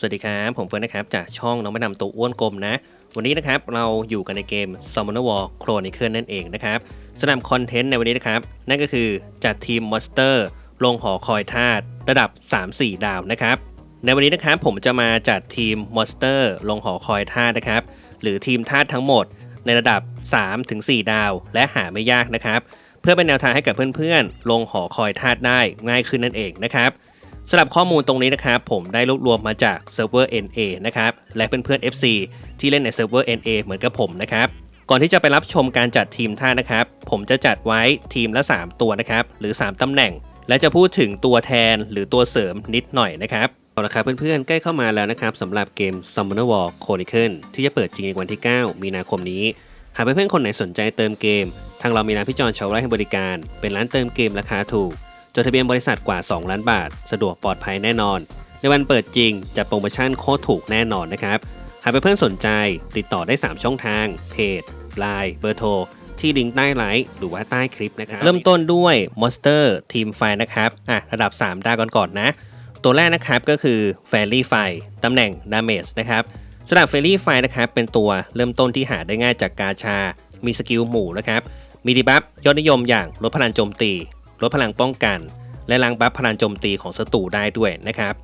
สวัสดีครับ ผมเฟิร์นนะครับ จากช่องน้องมะนำตัวอ้วนกลมนะ วันนี้นะครับเราอยู่กันในเกม Summoner War Chronicle นั่นเองนะครับสำหรับคอนเทนต์ในวันนี้นะครับ นั่นก็คือจัดทีมมอนสเตอร์ลงหอคอยธาตุระดับ 3-4 ดาวนะครับ ในวันนี้นะครับผมจะมาจัดทีมมอนสเตอร์ลงหอคอยธาตุนะครับ หรือทีมธาตุทั้งหมดในระดับ 3-4 ดาว และหาไม่ยากนะครับ เพื่อเป็นแนวทางให้กับเพื่อนๆ ลงหอคอยธาตุได้ง่ายขึ้นนั่นเองนะครับ สำหรับข้อมูลตรงนี้นะครับผมได้รวบรวมมาจากเซิร์ฟเวอร์ NA นะครับและเพื่อนๆ FC ที่เล่นในเซิร์ฟเวอร์ NA เหมือนกับผมนะครับก่อนที่จะไปรับชมการจัดทีมท่านะครับ ผมจะจัดไว้ทีมละ 3 ตัวนะครับ หรือ 3 ตำแหน่ง และจะพูดถึงตัวแทนหรือตัวเสริมนิดหน่อยนะครับเอาละครับเพื่อนๆ ใกล้เข้ามาแล้วนะครับสำหรับเกม Summoner War Chronicle ที่จะเปิดจริงในวันที่ 9 มีนาคมนี้ หากเพื่อนๆคนไหนสนใจเติมเกม ทางเรามีร้านพี่จอนชาวไร่ให้บริการ เป็นร้านเติมเกมราคาถูก จดทะเบียนบริษัทกว่า 2 ล้านบาท สะดวกปลอดภัยแน่นอน ในวันเปิดจริงจะโปรโมชั่นโคตรถูกแน่นอนนะครับ หากเพื่อนๆสนใจ ติดต่อได้ 3 ช่องทาง เพจ Line เบอร์โทรที่ลิงก์ใต้ไลฟ์หรือว่าใต้คลิปนะครับ เริ่มต้นด้วย Monster Team f i นะครับอะระดับ 3 ดาวก่อนก่อนๆนะ ตัวแรกนะครับก็คือ Fairy f i ตำแหน่ง Damage นะครับสำหรับ Fairy f i นะครับเป็นตัวเริ่มต้นที่หาได้ง่ายจากกาชา มีสกิลหมู่นะครับ มีดีบัฟยอดนิยมอย่างลดพลังโจมตี ลดพลังป้องกัน และล้างบัฟพลังโจมตีของศัตรูได้ด้วยนะครับ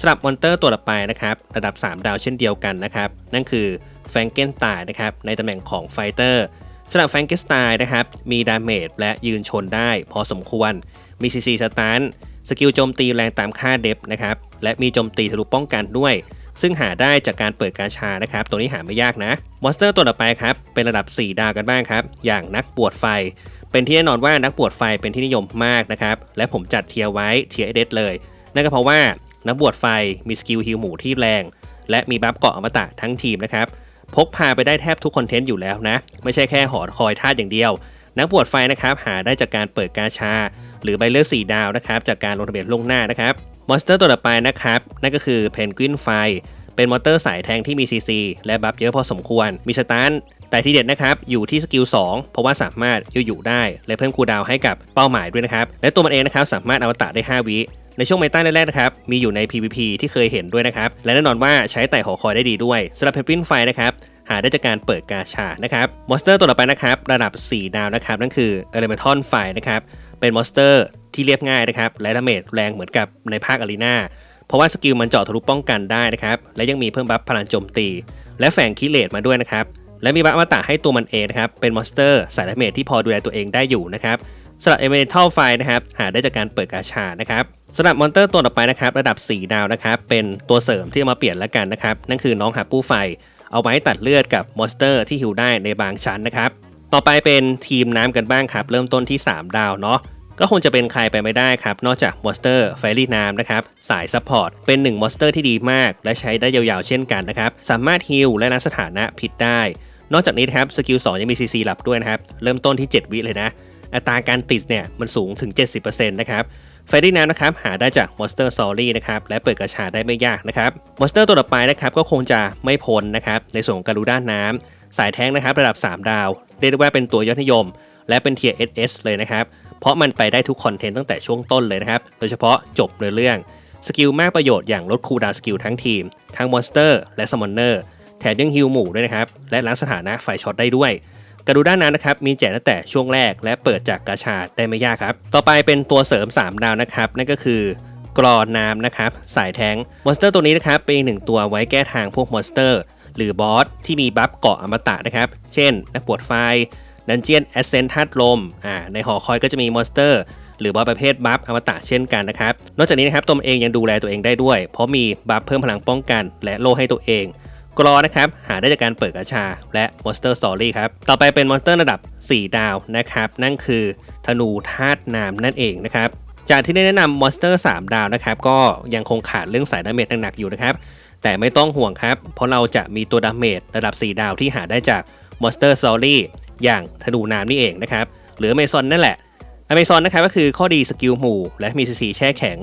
สำหรับมอนเตอร์ตัวต่อไปนะครับระดับ 3 ดาวเช่นเดียวกันนะครับนั่นคือแฟงเกนสไตน์นะครับในตำแหน่งของไฟเตอร์สำหรับแฟงเกนสไตน์นะครับมีดาเมจและยืนชนได้พอสมควร มีซีซีสตันสกิลโจมตีแรงตามค่าเดฟนะครับและมีโจมตีทะลุป้องกันด้วยซึ่งหาได้จากการเปิดกาชานะครับ ตัวนี้หาไม่ยากนะ มอนสเตอร์ตัวต่อไปครับ เป็นระดับ 4 ดาวกันบ้างครับ อย่างนักปวดไฟ เป็นที่แน่นอนว่านักปวดไฟเป็นที่นิยมมากนะครับ และผมจัดเทียร์ไว้เทียร์เอเดเลย นั่นก็เพราะว่านักบวชไฟมีสกิลฮิลหมูที่แรง และมีบัฟเกาะอมตะทั้งทีมนะครับ พกพาไปได้แทบทุกคอนเทนต์อยู่แล้วนะ ไม่ใช่แค่หอคอยธาตุอย่างเดียว นักบวชไฟนะครับหาได้จากการเปิดกาชา หรือใบเลือดสีดาวนะครับจากการลงทะเบียนล่วงหน้านะครับมอนสเตอร์ตัวต่อไปนะครับนั่นก็คือเพนกวินไฟเป็นมอเตอร์สายแทงที่มี CC และบัฟเยอะพอสมควร มีสตาร์ แต่ที่เด็ดนะครับอยู่ที่สกิล2เพราะว่าสามารถยือยู่ได้และเพิ่มคูดาวให้กับเป้าหมายด้วยนะครับและตัวมันเองนะครับสามารถอวตารได้ 5 วิในช่วงเมตาแรกๆนะครับ มีอยู่ใน PVP ที่เคยเห็นด้วยนะครับ และแน่นอนว่าใช้ไต่หอคอยได้ดีด้วยสำหรับเพปปินไฟนะครับ หาได้จากการเปิดกาชา นะครับ มอนสเตอร์ตัวต่อไปนะครับ ระดับ 4 ดาวนะครับ นั่นคือ Elemental ไฟนะครับ เป็นมอนสเตอร์ที่เรียบง่ายนะครับ และดาเมจแรงเหมือนกับในภาคอารีนาเพราะว่าสกิลมันเจาะทะลุป้องกันได้นะครับ และยังมีเพิ่มบัฟพลังโจมตี และแฝงคิเลตมาด้วยนะครับ และมีบัฟอมตะให้ตัวมันเองนะครับ เป็นมอนสเตอร์สายดาเมจที่พอดูแลตัวเองได้อยู่นะครับสำหรับเอเมทัลไฟนะครับ หาได้จากการเปิดกาชานะครับสำหรับมอนสเตอร์ตัวต่อไปนะครับ ระดับ 4 ดาวนะครับ เป็นตัวเสริมที่มาเปลี่ยนแล้วกันนะครับ นั่นคือน้องหาปู้ไฟ เอาไว้ตัดเลือดกับมอนสเตอร์ที่ฮิวได้ในบางชั้นนะครับ ต่อไปเป็นทีมน้ำกันบ้างครับ เริ่มต้นที่ 3 ดาวเนาะก็คงจะเป็นใครไปไม่ได้ครับ นอกจากมอนสเตอร์ไฟรี่น้ำนะครับ สายซัพพอร์ต เป็น1มอนสเตอร์ที่ดีมาก และใช้ได้ยาวๆเช่นกันนะครับ สามารถฮิลและรักสถานะพิษได้ นอกจากนี้ครับสกิล2ยังมี CC หลับด้วยนะครับ เริ่มต้นที่ 7 วิเลยนะ อัตราการติดเนี่ยมันสูงถึง 70%นะครับไฟรี่น้ำนะครับหาได้จากมอนสเตอร์ซอรี่นะครับและเปิดกระชาได้ไม่ยากนะครับมอนสเตอร์ตัวต่อไปนะครับก็คงจะไม่พ้นนะครับในส่วนของการูด้านน้ำสายแท้งนะครับระดับ 3 ดาว เรียกได้ว่าเป็นตัวยอดนิยม และเป็นเทียร์ SS เลยนะครับเพราะมันไปได้ทุกคอนเทนต์ตั้งแต่ช่วงต้นเลยนะครับโดยเฉพาะจบเนื้อเรื่องสกิลมากประโยชน์อย่างลดคูลดาวสกิลทั้งทีม ทั้งมอนสเตอร์และสมอนเนอร์ ถมยังฮิลหมู่ด้วยนะครับ และล้างสถานะไฟช็อตได้ด้วยกระดูด้านนั้นนะครับมีแจกตั้งแต่ช่วงแรกและเปิดจากกาชาดได้ไม่ยากครับ ต่อไปเป็นตัวเสริม 3 ดาวนะครับ นั่นก็คือกรอน้ำนะครับ สายแทงมอนสเตอร์ตัวนี้นะครับเป็นอีกหนึ่งตัวไว้แก้ทางพวกมอนสเตอร์ หรือบอสที่มีบัฟเกาะอมตะนะครับ เช่นนักปวดไฟดันเจียนแอสเซนทัดลมอ่าในหอคอยก็จะมีมอนสเตอร์ หรือบอสประเภทบัฟอมตะเช่นกันนะครับนอกจากนี้นะครับตัวเองยังดูแลตัวเองได้ด้วย เพราะมีบัฟเพิ่มพลังป้องกัน และโล่ให้ตัวเอง กรอนะครับหาได้จากการเปิดกระชาและ Monster Story ครับ ต่อไปเป็นมอนสเตอร์ระดับ 4 ดาวนะครับ นั่นคือธนูธาตุน้ำนั่นเองนะครับ จากที่ได้แนะนำมอนสเตอร์ 3 ดาวนะครับ ก็ยังคงขาดเรื่องสายดาเมจหนักๆอยู่นะครับ แต่ไม่ต้องห่วงครับ เพราะเราจะมีตัวดาเมจระดับ 4 ดาวที่หาได้จาก Monster Story อย่างธนูน้ำนี่เองนะครับ หรือ Amazon นั่นแหละ Amazon นะครับก็คือข้อดีสกิลหมู่และมีสีแช่แข็ง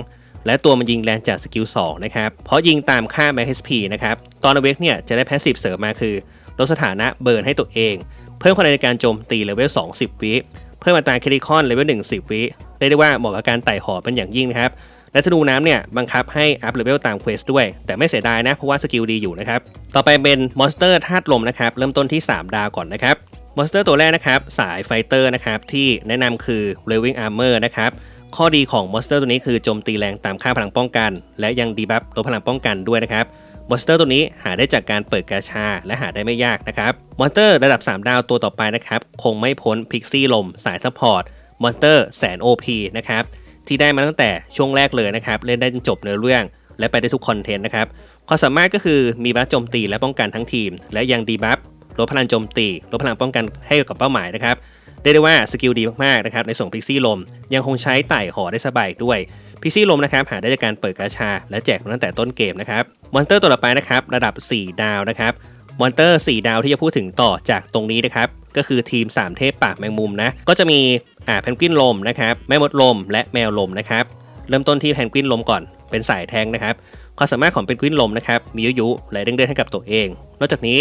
และตัวมันยิงแรงจากสกิล2นะครับ เพราะยิงตามค่า Max HP นะครับ ตอนอเวกเนี่ยจะได้แพสซีฟเสริมมาคือลดสถานะเบิร์นให้ตัวเอง เพิ่มคะแนนในการโจมตีเลเวล2 10 วิ เพิ่มอัตราคริคอนเลเวล1 10 วิเรียกได้ว่าเหมาะกับการไต่หอเป็นอย่างยิ่งนะครับ และธนูน้ำเนี่ยบังคับให้อัพเลเวลตามเควสด้วย แต่ไม่เสียดายนะเพราะว่าสกิลดีอยู่นะครับ ต่อไปเป็นมอนสเตอร์ธาตุลมนะครับเริ่มต้นที่ 3 ดาวก่อนนะครับมอนสเตอร์ตัวแรกนะครับสายไฟเตอร์นะครับที่แนะนำคือ Raving Armor นะครับ ข้อดีของมอนสเตอร์ตัวนี้คือโจมตีแรงตามค่าพลังป้องกัน และยังดีบัฟลดพลังป้องกันด้วยนะครับมอนสเตอร์ตัวนี้หาได้จากการเปิดกาชา และหาได้ไม่ยากนะครับมอนสเตอร์ระดับ 3 ดาวตัวต่อไปนะครับคงไม่พ้นพิกซี่ลมสายซัพพอร์ตมอนสเตอร์แสน OP นะครับที่ได้มาตั้งแต่ช่วงแรกเลยนะครับเล่นได้จนจบเนื้อเรื่อง และไปได้ทุกคอนเทนต์นะครับความสามารถก็คือมีบัฟโจมตีและป้องกันทั้งทีม และยังดีบัฟลดพลังโจมตีลดพลังป้องกันให้กับเป้าหมายนะครับ เรียกได้ว่าสกิลดีมากๆนะครับในส่วนพิกซี่ลมยังคงใช้ไต่หอได้สบายอีกด้วยพิกซี่ลมนะครับหาได้จากการเปิดกาชา และแจกตั้งแต่ต้นเกมนะครับมอนเตอร์ตัวต่อไปนะครับระดับ 4 ดาวนะครับมอนเตอร์ 4 ดาวที่จะพูดถึงต่อจากตรงนี้นะครับก็คือทีม 3 เทพปากแมงมุมนะก็จะมีอ่าเพนกวินลมนะครับแม่มดลม และแมวลมนะครับเริ่มต้นที่เพนกวินลมก่อนเป็นสายแทงนะครับความสามารถของเพนกวินลมนะครับมียุยุและเด้งเด้ให้กับตัวเอง นอกจากนี้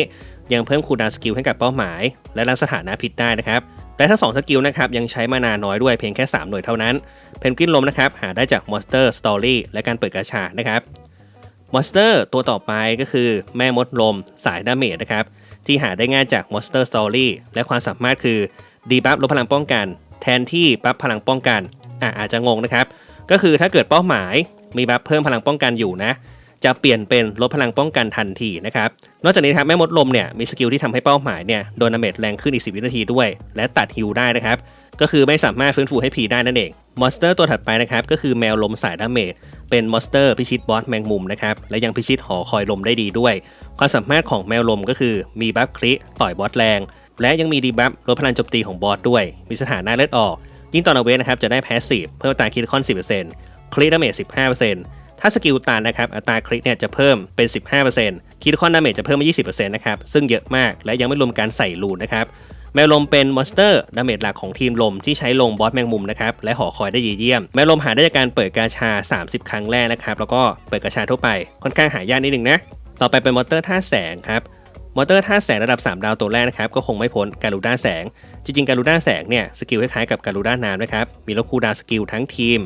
ยังเพิ่มคูลดาวสกิลให้กับเป้าหมาย และรังสถานะพิษได้นะครับ และทั้งสองสกิลนะครับยังใช้มานาน้อยด้วยเพียงแค่ 3 หน่วยเท่านั้น เพนกวินลมนะครับหาได้จาก Monster Story และการเปิดกาชานะครับมอนสเตอร์ตัวต่อไปก็คือแม่มดลมสายดาเมจนะครับที่หาได้ง่ายจาก Monster Story และความสามารถคือดีบัฟลดพลังป้องกัน แทนที่บัฟพลังป้องกันอะอาจจะงงนะครับ ก็คือถ้าเกิดเป้าหมายมีบัฟเพิ่มพลังป้องกันอยู่นะ จะเปลี่ยนเป็นลดพลังป้องกันทันทีนะครับ นอกจากนี้ครับแม่มดลมเนี่ยมีสกิลที่ทำให้เป้าหมายเนี่ยโดนดาเมจแรงขึ้นอีก 10 วินาทีด้วย และตัดฮิลได้นะครับ ก็คือไม่สามารถฟื้นฟูให้ผีได้นั่นเอง มอนสเตอร์ตัวถัดไปนะครับก็คือแมวลมสายดาเมจเป็นมอนสเตอร์พิชิตบอสแมงมุมนะครับและยังพิชิตหอคอยลมได้ดีด้วย ความสามารถของแมวลมก็คือมีบัฟคริต่อยบอสแรง และยังมีดีบัฟลดพลังโจมตีของบอสด้วย มีสถานะเลือดออกยิ่งตอนเอาเวทนะครับจะได้แพสซีฟเพิ่มตาคิดคอน 10%คริดาเมจ15% ถ้าสกิลตานนะครับอัตราคริเนี่ยจะเพิ่มเป็น 15%คิดคอนดาเมจจะเพิ่มมา 20%นะครับซึ่งเยอะมากและยังไม่รวมการใส่ลูนนะครับแมวลมเป็นมอนสเตอร์ดาเมจหลักของทีมลมที่ใช้ลงบอสแมงมุมนะครับและหอคอยได้ดีเยี่ยม แมวลมหาได้จากการเปิดกาชา 30 ครั้งแรกนะครับแล้วก็เปิดกาชาทั่วไปค่อนข้างหายากนิดนึงนะต่อไปเป็นมอเตอร์ท่าแสงครับมอเตอร์ท่าแสงระดับ 3 ดาวตัวแรกนะครับก็คงไม่พ้นการูด้าแสง จริงๆการูด้าแสงเนี่ยสกิลคล้ายๆกับการูด้าน้ำนะครับมีลดคูดาวสกิลทั้งทีม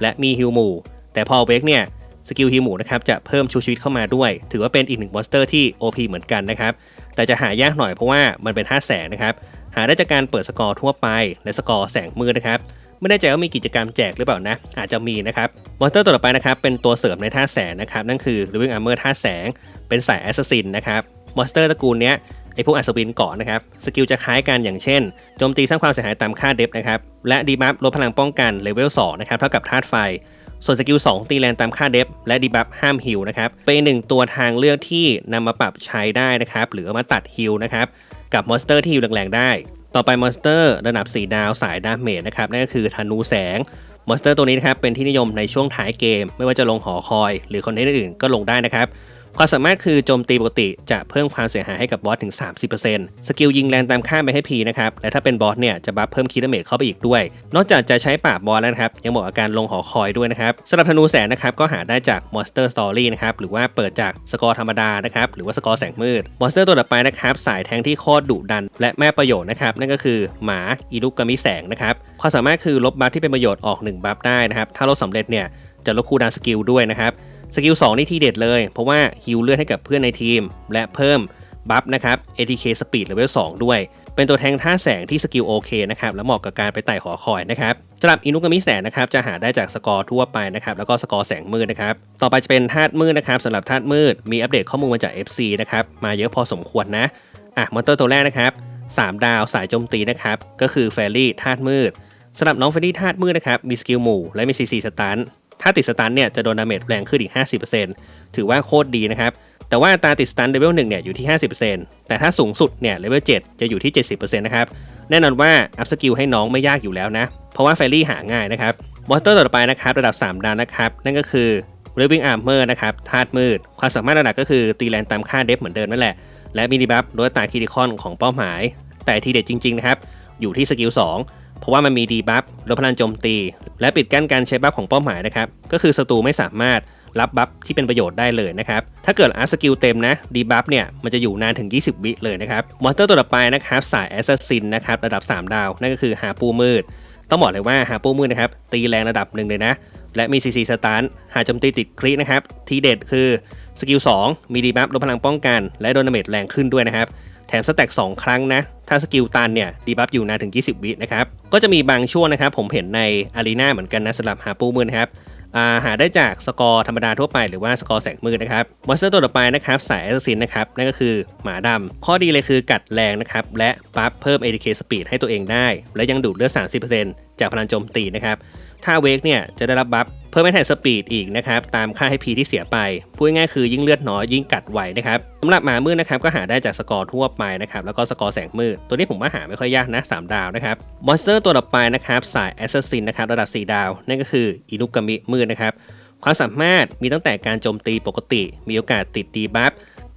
และมีฮิลมูแต่พอเวกเนี่ย สกิลฮิลหมูนะครับจะเพิ่มชูชีวิตเข้ามาด้วย ถือว่าเป็นอีกหนึ่งมอนสเตอร์ที่ OP เหมือนกันนะครับ แต่จะหายากหน่อยเพราะว่ามันเป็นท่าแสงนะครับ หาได้จากการเปิดสกอร์ทั่วไป และสกอร์แสงมืดนะครับ ไม่แน่ใจว่ามีกิจกรรมแจกหรือเปล่านะ อาจจะมีนะครับ มอนสเตอร์ตัวต่อไปนะครับเป็นตัวเสริมในท่าแสงนะครับ นั่นคือ Living Armor ท่าแสง เป็นสายแอสซัสซินนะครับ มอนสเตอร์ตระกูลเนี้ยไอพวกอัศวินเกาะนะครับ สกิลจะคล้ายกันอย่างเช่น โจมตีสร้างความเสียหายตามค่าเดฟนะครับ และดีบัฟลดพลังป้องกันเลเวล2นะครับ เท่ากับธาตุไฟ ส่วนสกิล2ตีแรงตามค่าเดฟและดีบัฟห้ามฮิลนะครับ เป็นหนึ่งตัวทางเลือกที่นำมาปรับใช้ได้นะครับ หรือมาตัดฮิลนะครับ กับมอนสเตอร์ที่ฮิลแรงๆได้ ต่อไปมอนสเตอร์ระดับ 4 ดาวสายดาเมจนะครับ นั่นก็คือธนูแสงมอนสเตอร์ตัวนี้นะครับเป็นที่นิยมในช่วงท้ายเกม ไม่ว่าจะลงหอคอย หรือคอนเทนต์อื่นก็ลงได้นะครับ ความสามารถคือโจมตีปกติจะเพิ่มความเสียหายให้กับบอสถึง 30%สกิลยิงแรงตามค่าไปให้พีนะครับ และถ้าเป็นบอสเนี่ยจะบัฟเพิ่มคีดเมจเข้าไปอีกด้วย นอกจากจะใช้ปราบบอสแล้วนะครับ ยังเหมาะกับการลงหอคอยด้วยนะครับสำหรับธนูแสงนะครับก็หาได้จาก Monster Story นะครับหรือว่าเปิดจากสกอร์ธรรมดานะครับหรือว่าสกอร์แสงมืด มอนสเตอร์ตัวต่อไปนะครับสายแทงที่โคตรดุดัน และแม่ประโยชน์นะครับนั่นก็คือหมาอีลุกกามิแสงนะครับความสามารถคือลบบัฟที่เป็นประโยชน์ออก1บัฟได้นะครับถ้าลดสำเร็จเนี่ยจะลดคูลดาวน์สกิลด้วยนะครับ สกิล2นี่ทีเด็ดเลย เพราะว่าฮิลเลือดให้กับเพื่อนในทีม และเพิ่มบัฟนะครับ ATK Speed Level 2 ด้วย เป็นตัวแทงท่าแสงที่สกิลโอเคนะครับและเหมาะกับการไปไต่หอคอยนะครับสำหรับอินุกามิแสงนะครับจะหาได้จากสกอร์ทั่วไปนะครับแล้วก็สกอร์แสงมืดนะครับต่อไปจะเป็นธาตุมืดนะครับสำหรับธาตุมืดมีอัปเดตข้อมูลมาจาก FC นะครับมาเยอะพอสมควรนะอะมอนเตอร์ตัวแรกนะครับ3 ดาวสายโจมตีนะครับก็คือแฟรี่ธาตุมืดสำหรับน้องแฟรี่ธาตุมืดนะครับมีสกิลหมู่และมี CC สตัน ถ้าติดสตันเนี่ยจะโดนดาเมจแรงขึ้นอีก 50%ถือว่าโคตรดีนะครับ แต่ว่าตาติดสตันเลเวล1เนี่ยอยู่ที่ 50%แต่ถ้าสูงสุดเนี่ยเลเวล7จะอยู่ที่ 70%นะครับ แน่นอนว่าอัพสกิลให้น้องไม่ยากอยู่แล้วนะ เพราะว่าแฟรี่หาง่ายนะครับ มอนสเตอร์ต่อไปนะครับระดับ 3 ดาวนะครับ นั่นก็คือ Raving Armor นะครับธาตุมืด ความสามารถระดับก็คือตีแรงตามค่าเดฟเหมือนเดิมนั่นแหละ และมีดีบัฟลดตาคิดิคอนของเป้าหมาย แต่ทีเด็ดจริงๆนะครับอยู่ที่สกิล2เพราะว่ามันมีดีบัฟลดพลังโจมตี และปิดกั้นการใช้บัฟของเป้าหมายนะครับ ก็คือศัตรูไม่สามารถรับบัฟที่เป็นประโยชน์ได้เลยนะครับ ถ้าเกิดอัพสกิลเต็มนะดีบัฟเนี่ยมันจะอยู่นานถึง 20 วิเลยนะครับ มอนสเตอร์ตัวต่อไปนะครับสายแอสซัสซินนะครับระดับ 3 ดาว นั่นก็คือหาปูมืด ต้องบอกเลยว่าหาปูมืดนะครับตีแรงระดับหนึ่งเลยนะ และมี CC สตาร์หาจมตีติดคลินะครับ ทีเด็ดคือสกิล2มีดีบัฟลดพลังป้องกัน และโดนเมจแรงขึ้นด้วยนะครับ แถมสแต็ก2 ครั้งนะ ถ้าสกิลตันเนี่ยดีบัฟอยู่นานถึง 20 วินะครับ ก็จะมีบางช่วงนะครับ ผมเห็นในอารีนาเหมือนกันนะสำหรับหาปูมือนะครับาหาได้จากสกอร์ธรรมดาทั่วไปหรือว่าสกอร์แสงมืดนะครับมอนสเตอร์ตัวต่อไปนะครับสายแอสซินนะครับนั่นก็คือหมาดำข้อดีเลยคือกัดแรงนะครับ และบัฟเพิ่ม ADK Speed ให้ตัวเองได้ และยังดูดเลือด 30%จากพลังโจมตีนะครับ ถ้าเวกเนี่ยจะได้รับบัฟเพิ่มแอ t แทกสปีดอีกนะครับตามค่าให้พีที่เสียไป พูดง่ายคือยิ่งเลือดน้อยยิ่งกัดไวนะครับสำหรับหมามืดนะครับก็หาได้จากสกอร์ทั่วไปนะครับแล้วก็สกอร์แสงมืด ตัวนี้ผมว่าหาไม่ค่อยยากนะ 3 ดาวนะครับมอนสเตอร์ตัวต่อไปนะครับสายแอสซัสซินนะครับระดับ 4 ดาว นั่นก็คืออินุกามิมืดนะครับความสามารถมีตั้งแต่การโจมตีปกติ มีโอกาสติดดีบัฟ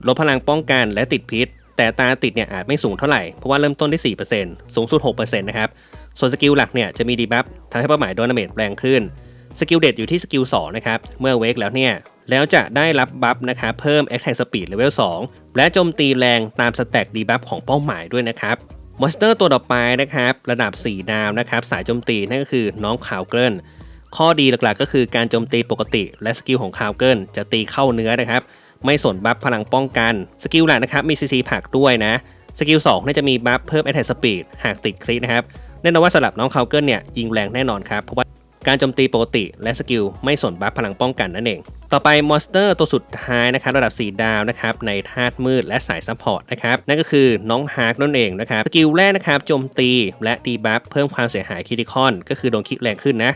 ลดพลังป้องกันและติดพิษ แต่ตาติดเนี่ยอาจไม่สูงเท่าไหร่เพราะว่าเริ่มต้นที่4%สูงสุด6%นะครับ ส่วนสกิลหลักเนี่ยจะมีดีบัฟทำให้เป้าหมายโดนาเมจแรงขึ้น สกิลเด็ดอยู่ที่สกิล2นะครับ เมื่อเวกแล้วเนี่ย แล้วจะได้รับบัฟนะครับเพิ่ม Attack Speed Level 2 และโจมตีแรงตามสแต็กดีบัฟของเป้าหมายด้วยนะครับ มอนสเตอร์ตัวต่อไปนะครับ ระดับ 4 ดาวนะครับ สายโจมตีนั่นก็คือน้องขาวเกิลข้อดีหลักๆ ก็คือการโจมตีปกติ และสกิลของคาวเกิลจะตีเข้าเนื้อนะครับ ไม่สนบัฟพลังป้องกัน สกิลหลักนะครับมีซีซีผักด้วยนะ สกิล2น่าจะมีบัฟเพิ่ม Attack Speed หากติดคลินะครับ แน่นอนว่าสำหรับน้องคาวเกิลเนี่ยยิงแรงแน่นอนครับเพราะว่าการโจมตีปกติและสกิลไม่สนบัฟพลังป้องกันนั่นเอง ต่อไปมอนสเตอร์ตัวสุดท้ายนะครับระดับ 4 ดาวนะครับในธาตุมืดและสายซัพพอร์ตนะครับนั่นก็คือน้องฮาร์กนั่นเองนะครับสกิลแรกนะครับโจมตีและตีบัฟเพิ่มความเสียหายคิดิคอน ก็คือโดนคิดแรงขึ้นนะ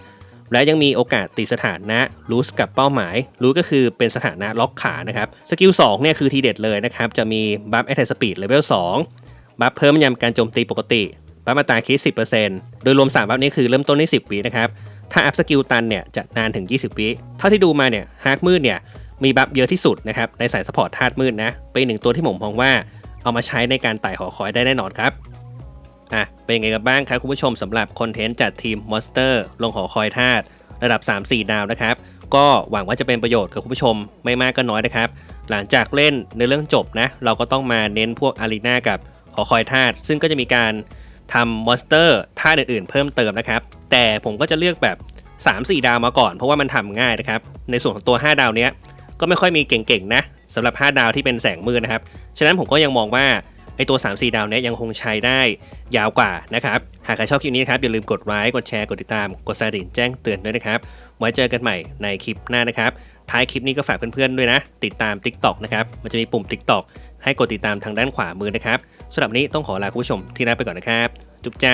และยังมีโอกาสติดสถานะรูสกับเป้าหมายรูสก็คือเป็นสถานะล็อกขานะครับสกิล2เนี่ยคือทีเด็ดเลยนะครับจะมีบัฟแอตแทสปีดเลเวล2บัฟเพิ่มยำการโจมตีปกติ บัฟมาตราคิด 10%โดยรวม 3 บัฟนี้คือเริ่มต้นที่10วินะครับ ถ้าอัพสกิลตันเนี่ยจะนานถึง 20 วิเท่าที่ดูมาเนี่ยฮาร์กมืดเนี่ยมีบัฟเยอะที่สุดนะครับในสายสปอร์ตธาตุมืดนะ เป็นหนึ่งตัวที่ผมมองว่าเอามาใช้ในการไต่หอคอยได้แน่นอนครับอะเป็นยังไงกันบ้างครับคุณผู้ชมสำหรับคอนเทนต์จัดทีมมอนสเตอร์ลงหอคอยธาตุระดับ 3-4 ดาวนะครับก็หวังว่าจะเป็นประโยชน์กับคุณผู้ชมไม่มากก็น้อยนะครับ หลังจากเล่นในเรื่องจบนะ เราก็ต้องมาเน้นพวกอารีนากับหอคอยธาตุซึ่งก็จะมีการ ทำมอนสเตอร์ธาอื่นๆ เพิ่มเติมนะครับ แต่ผมก็จะเลือกแบบ 3-4 ดาวมาก่อน เพราะว่ามันทำง่ายนะครับ ในส่วนของตัว 5 ดาวเนี้ยก็ไม่ค่อยมีเก่งๆนะสำหรับ 5 ดาวที่เป็นแสงมืดนะครับ ฉะนั้นผมก็ยังมองว่าไอตัว 3-4 ดาวเนี้ยยังคงใช้ได้ยาวกว่านะครับ หากใครชอบคลิปนี้นะครับอย่าลืมกดไลค์กดแชร์กดติดตามกดสดิ่งแจ้งเตือนด้วยนะครับไว้เจอกันใหม่ในคลิปหน้านะครับ ท้ายคลิปนี้ก็ฝากเพื่อนๆด้วยนะ ติดตาม TikTok นะครับ มันจะมีปุ่ม TikTok ให้กดติดตามทางด้านขวามือนะครับ สำหรับนนี้ต้องขอลาคุณผู้ชมที่น่าไปก่อนนะครับ จุ๊บจ้า